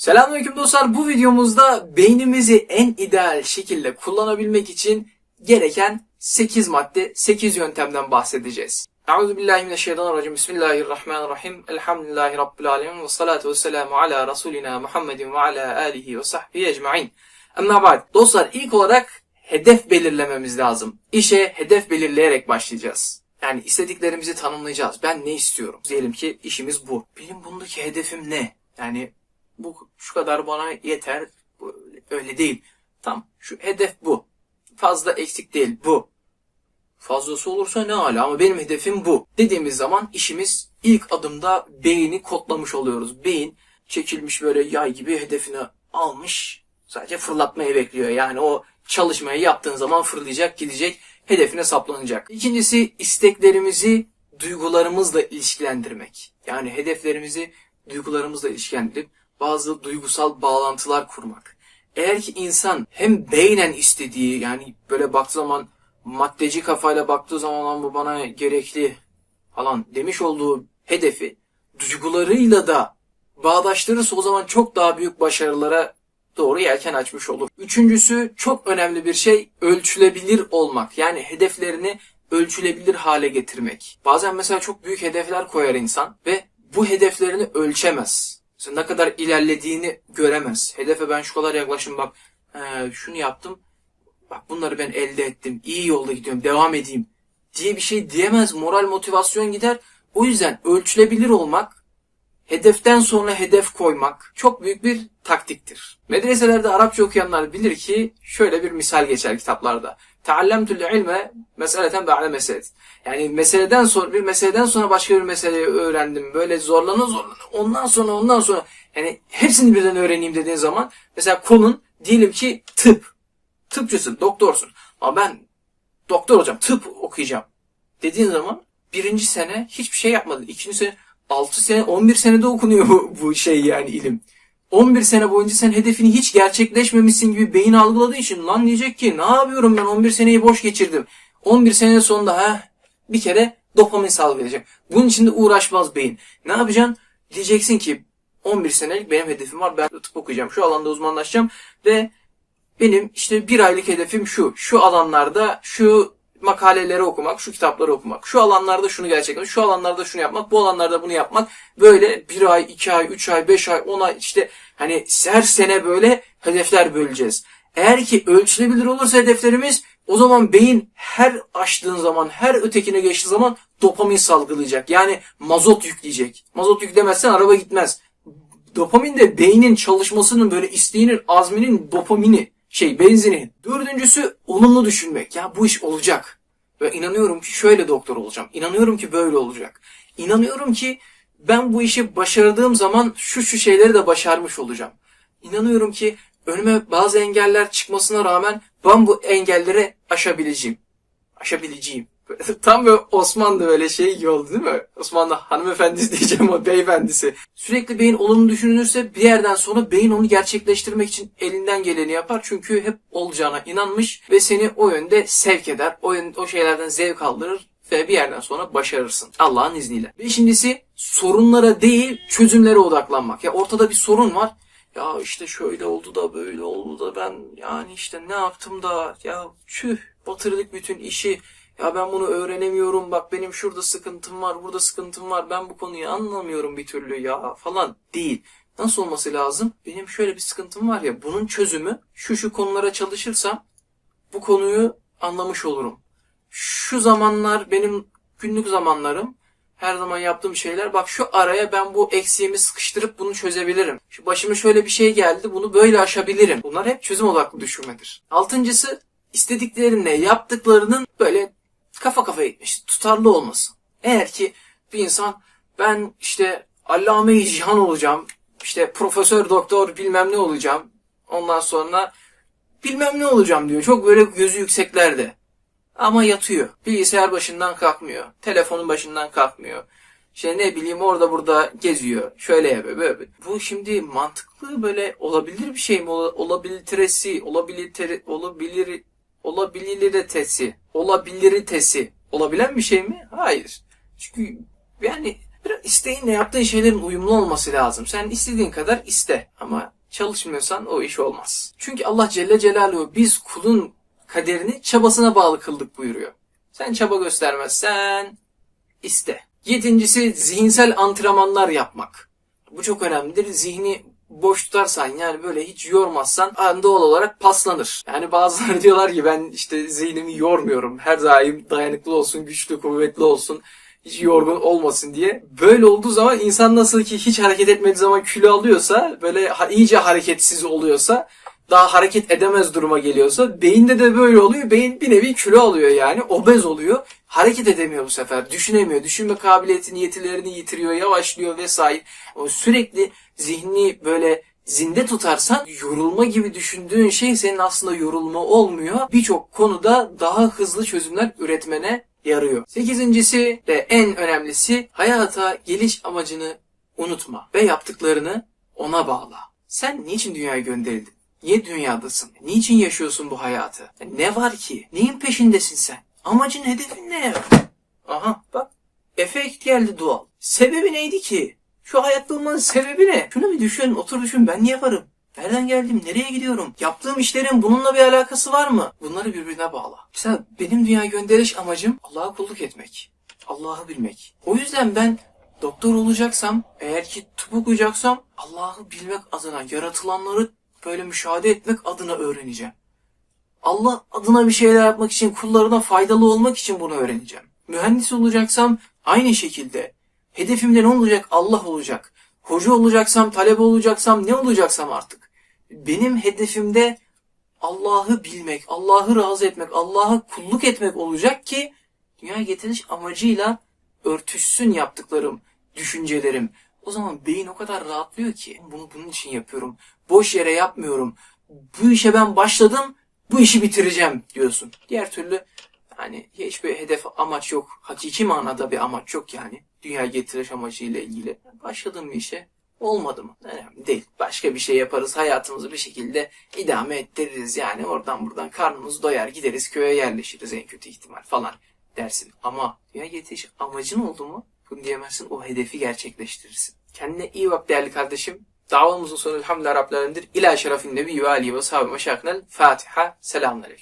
Selamünaleyküm dostlar. Bu videomuzda beynimizi en ideal şekilde kullanabilmek için gereken 8 madde, 8 yöntemden bahsedeceğiz. Euzubillahimineşşeytanirracim. Bismillahirrahmanirrahim. Elhamdülillahi Rabbil alemin. Ve salatu ve selamu ala Resulina Muhammedin ve ala alihi ve sahbihi ecma'in. Amma ba'd. Dostlar ilk olarak hedef belirlememiz lazım. İşe hedef belirleyerek başlayacağız. Yani istediklerimizi tanımlayacağız. Ben ne istiyorum? Diyelim ki işimiz bu. Benim bundaki hedefim ne? Yani bu şu kadar bana yeter. Bu öyle değil. Tam şu hedef bu. Fazla eksik değil bu. Fazlası olursa ne hala ama benim hedefim bu. Dediğimiz zaman işimiz ilk adımda beyni kodlamış oluyoruz. Beyin çekilmiş böyle yay gibi hedefini almış. Sadece fırlatmayı bekliyor. Yani o çalışmayı yaptığın zaman fırlayacak, gidecek, hedefine saplanacak. İkincisi isteklerimizi duygularımızla ilişkilendirmek. Yani hedeflerimizi duygularımızla ilişkilendirip bazı duygusal bağlantılar kurmak. Eğer ki insan hem beynen istediği yani böyle baktığı zaman maddeci kafayla baktığı zaman "Lan bu bana gerekli falan demiş olduğu hedefi duygularıyla da bağdaştırırsa o zaman çok daha büyük başarılara doğru yelken açmış olur. Üçüncüsü çok önemli bir şey ölçülebilir olmak. Yani hedeflerini ölçülebilir hale getirmek. Bazen mesela çok büyük hedefler koyar insan ve bu hedeflerini ölçemez. Mesela ne kadar ilerlediğini göremez. Hedefe ben şu kadar yaklaşım bak he, şunu yaptım. Bak bunları ben elde ettim. İyi yolda gidiyorum. Devam edeyim. Diye bir şey diyemez. Moral motivasyon gider. O yüzden ölçülebilir olmak hedeften sonra hedef koymak çok büyük bir taktiktir. Medreselerde Arapça okuyanlar bilir ki şöyle bir misal geçer kitaplarda. Teallemtül ilme meseleten ba'de meselet. Yani meseleden sonra bir meseleden sonra başka bir meseleyi öğrendim. Böyle zorlana zorlana ondan sonra ondan sonra yani hepsini birden öğreneyim dediğin zaman mesela konun diyelim ki tıp. Tıpçısın, doktorsun. Ama ben doktor olacağım, tıp okuyacağım dediğin zaman birinci sene hiçbir şey yapmadın. İkinci sene 6 sene 11 senede okunuyor bu, bu şey yani ilim. 11 sene boyunca sen hedefini hiç gerçekleşmemişsin gibi beyin algıladığı için lan diyecek ki ne yapıyorum ben 11 seneyi boş geçirdim. 11 sene sonunda ha bir kere dopamin salgılayacak. Bunun için de uğraşmaz beyin. Ne yapacaksın? Diyeceksin ki 11 senelik benim hedefim var. Ben tıp okuyacağım. Şu alanda uzmanlaşacağım ve benim işte bir aylık hedefim şu. Şu alanlarda şu makaleleri okumak, şu kitapları okumak, şu alanlarda şunu gerçekleştirmek, şu alanlarda şunu yapmak, bu alanlarda bunu yapmak. Böyle bir ay, iki ay, üç ay, beş ay, on ay işte hani her sene böyle hedefler böleceğiz. Eğer ki ölçülebilir olursa hedeflerimiz o zaman beyin her açtığın zaman, her ötekine geçtiği zaman dopamin salgılayacak. Yani mazot yükleyecek. Mazot yüklemezsen araba gitmez. Dopamin de beynin çalışmasının böyle isteğinin, azminin dopamini şey benzini. Dördüncüsü olumlu düşünmek. Ya bu iş olacak. Ve inanıyorum ki şöyle doktor olacağım. İnanıyorum ki böyle olacak. İnanıyorum ki ben bu işi başardığım zaman şu şu şeyleri de başarmış olacağım. İnanıyorum ki önüme bazı engeller çıkmasına rağmen ben bu engelleri aşabileceğim. Aşabileceğim. Tam böyle Osmanlı böyle şey iyi oldu değil mi? Osmanlı hanımefendisi diyeceğim o beyefendisi. Sürekli beyin olumlu düşünülürse bir yerden sonra beyin onu gerçekleştirmek için elinden geleni yapar. Çünkü hep olacağına inanmış ve seni o yönde sevk eder. O, yön, o şeylerden zevk aldırır ve bir yerden sonra başarırsın. Allah'ın izniyle. Beşincisi sorunlara değil çözümlere odaklanmak. Ya ortada bir sorun var. Ya işte şöyle oldu da böyle oldu da ben yani işte ne yaptım da ya çüh batırdık bütün işi. Ya ben bunu öğrenemiyorum bak benim şurada sıkıntım var burada sıkıntım var ben bu konuyu anlamıyorum bir türlü ya falan değil. Nasıl olması lazım? Benim şöyle bir sıkıntım var ya bunun çözümü şu şu konulara çalışırsam bu konuyu anlamış olurum. Şu zamanlar benim günlük zamanlarım her zaman yaptığım şeyler bak şu araya ben bu eksiğimi sıkıştırıp bunu çözebilirim. Şu başıma şöyle bir şey geldi bunu böyle aşabilirim. Bunlar hep çözüm odaklı düşünmedir. Altıncısı istediklerine yaptıklarının böyle kafa kafaya gitmiş. Tutarlı olmasın. Eğer ki bir insan ben işte allame-i cihan olacağım. işte profesör doktor bilmem ne olacağım. Ondan sonra bilmem ne olacağım diyor. Çok böyle gözü yükseklerde. Ama yatıyor. Bilgisayar başından kalkmıyor. Telefonun başından kalkmıyor. İşte ne bileyim orada burada geziyor. Şöyle yapıyor böyle. Bu şimdi mantıklı böyle olabilir bir şey mi? Ola- Olabilitesi, olabilir, olabilir, olabiliritesi, olabiliritesi olabilen bir şey mi? Hayır. Çünkü yani Biraz isteğinle yaptığın şeylerin uyumlu olması lazım. Sen istediğin kadar iste ama çalışmıyorsan o iş olmaz. Çünkü Allah Celle Celaluhu biz kulun kaderini çabasına bağlı kıldık buyuruyor. Sen çaba göstermezsen iste. Yedincisi zihinsel antrenmanlar yapmak. Bu çok önemlidir. Zihni boş tutarsan yani böyle hiç yormazsan an doğal olarak paslanır. Yani bazıları diyorlar ki ben işte zihnimi yormuyorum. Her daim dayanıklı olsun, güçlü, kuvvetli olsun. Hiç yorgun olmasın diye. Böyle olduğu zaman insan nasıl ki hiç hareket etmediği zaman kilo alıyorsa, böyle iyice hareketsiz oluyorsa, daha hareket edemez duruma geliyorsa, beyinde de böyle oluyor. Beyin bir nevi kilo alıyor yani. Obez oluyor. Hareket edemiyor bu sefer. Düşünemiyor. Düşünme kabiliyetini, yetilerini yitiriyor, yavaşlıyor vesaire. O sürekli zihni böyle zinde tutarsan yorulma gibi düşündüğün şey senin aslında yorulma olmuyor. Birçok konuda daha hızlı çözümler üretmene yarıyor. Sekizincisi ve en önemlisi hayata geliş amacını unutma ve yaptıklarını ona bağla. Sen niçin dünyaya gönderildin? Niye dünyadasın? Niçin yaşıyorsun bu hayatı? Ne var ki? Neyin peşindesin sen? Amacın, hedefin ne? Aha bak efekt geldi doğal. Sebebi neydi ki? Şu hayatta olmanın sebebi ne? Şunu bir düşün, otur düşün. Ben niye varım? Nereden geldim? Nereye gidiyorum? Yaptığım işlerin bununla bir alakası var mı? Bunları birbirine bağla. Mesela benim dünya gönderiş amacım Allah'a kulluk etmek. Allah'ı bilmek. O yüzden ben doktor olacaksam, eğer ki tıp okuyacaksam Allah'ı bilmek adına, yaratılanları böyle müşahede etmek adına öğreneceğim. Allah adına bir şeyler yapmak için, kullarına faydalı olmak için bunu öğreneceğim. Mühendis olacaksam aynı şekilde. Hedefimde ne olacak? Allah olacak. Hoca olacaksam, talebe olacaksam, ne olacaksam artık. Benim hedefimde Allah'ı bilmek, Allah'ı razı etmek, Allah'a kulluk etmek olacak ki dünyaya getiriş amacıyla örtüşsün yaptıklarım, düşüncelerim. O zaman beyin o kadar rahatlıyor ki bunu bunun için yapıyorum. Boş yere yapmıyorum. Bu işe ben başladım, bu işi bitireceğim diyorsun. Diğer türlü hani hiçbir hedef amaç yok. Hakiki manada bir amaç yok yani. Dünya getiriş amacıyla ilgili. Başladığım bir işe olmadı mı? Önemli değil. Başka bir şey yaparız. Hayatımızı bir şekilde idame ettiririz. Yani oradan buradan karnımız doyar gideriz köye yerleşiriz en kötü ihtimal falan dersin. Ama dünya getiriş amacın oldu mu? Bunu diyemezsin. O hedefi gerçekleştirirsin. Kendine iyi bak değerli kardeşim. Davamızın sonu elhamdülillah Rabbil Alemin'dir. İlâ şerefin nebi ve alihi ve sahibi meşâknel Fatiha. Selamünaleyküm.